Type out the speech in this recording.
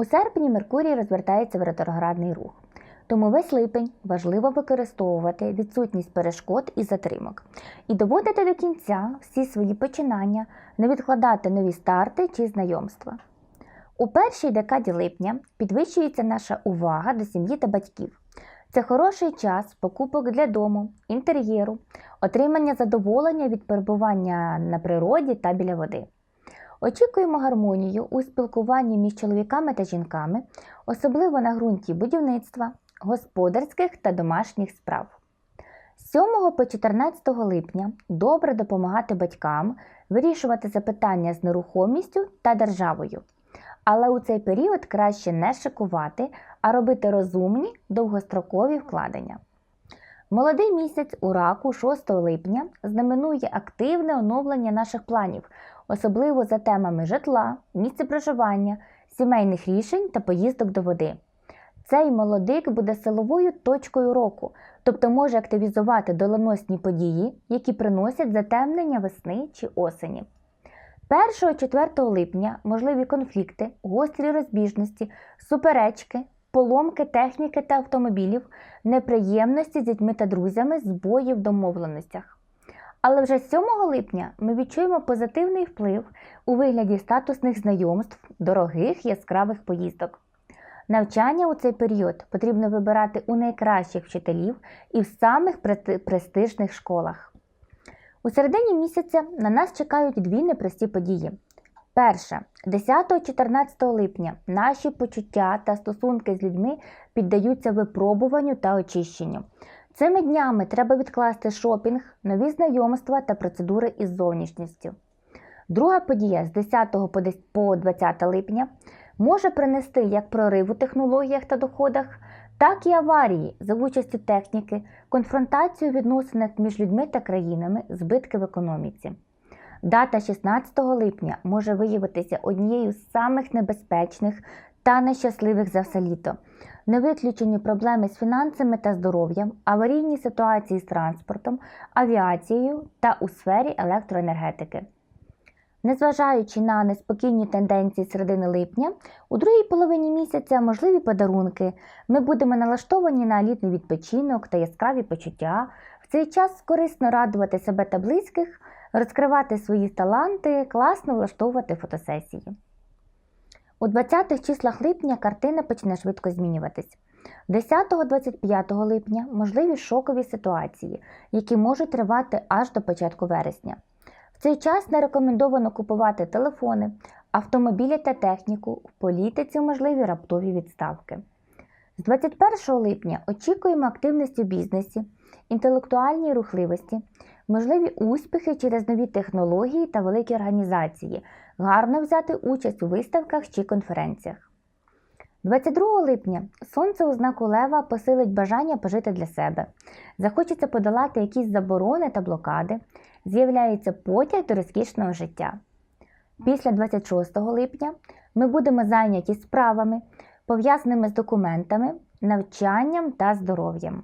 У серпні Меркурій розвертається в ретроградний рух. Тому весь липень важливо використовувати відсутність перешкод і затримок і доводити до кінця всі свої починання, не відкладати нові старти чи знайомства. У першій декаді липня підвищується наша увага до сім'ї та батьків. Це хороший час покупок для дому, інтер'єру, отримання задоволення від перебування на природі та біля води. Очікуємо гармонію у спілкуванні між чоловіками та жінками, особливо на ґрунті будівництва, господарських та домашніх справ. З 7 по 14 липня добре допомагати батькам вирішувати запитання з нерухомістю та державою. Але у цей період краще не шикувати, а робити розумні довгострокові вкладення. Молодий місяць у раку 6 липня знаменує активне оновлення наших планів, особливо за темами житла, місця проживання, сімейних рішень та поїздок до води. Цей молодик буде силовою точкою року, тобто може активізувати доленосні події, які приносять затемнення весни чи осені. 1-4 липня можливі конфлікти, гострі розбіжності, суперечки, поломки техніки та автомобілів, неприємності з дітьми та друзями, збої в домовленостях. Але вже 7 липня ми відчуємо позитивний вплив у вигляді статусних знайомств, дорогих яскравих поїздок. Навчання у цей період потрібно вибирати у найкращих вчителів і в самих престижних школах. У середині місяця на нас чекають дві непрості події. Перше, 10-14 липня наші почуття та стосунки з людьми піддаються випробуванню та очищенню. Цими днями треба відкласти шопінг, нові знайомства та процедури із зовнішністю. Друга подія з 10 по 20 липня може принести як прорив у технологіях та доходах, так і аварії за участю техніки, конфронтацію в відносинах між людьми та країнами, збитки в економіці. Дата 16 липня може виявитися однією з самих небезпечних та нещасливих за все літо. Не виключені проблеми з фінансами та здоров'ям, аварійні ситуації з транспортом, авіацією та у сфері електроенергетики. Незважаючи на неспокійні тенденції середини липня, у другій половині місяця можливі подарунки. Ми будемо налаштовані на літній відпочинок та яскраві почуття. В цей час корисно радувати себе та близьких, розкривати свої таланти, класно влаштовувати фотосесії. У 20-х числах липня картина почне швидко змінюватись. 10-25 липня можливі шокові ситуації, які можуть тривати аж до початку вересня. Цей час не рекомендовано купувати телефони, автомобілі та техніку, в політиці можливі раптові відставки. З 21 липня очікуємо активності в бізнесі, інтелектуальній рухливості, можливі успіхи через нові технології та великі організації, гарно взяти участь у виставках чи конференціях. 22 липня сонце у знаку Лева посилить бажання пожити для себе. Захочеться подолати якісь заборони та блокади, з'являється потяг до розкішного життя. Після 26 липня ми будемо зайняті справами, пов'язаними з документами, навчанням та здоров'ям.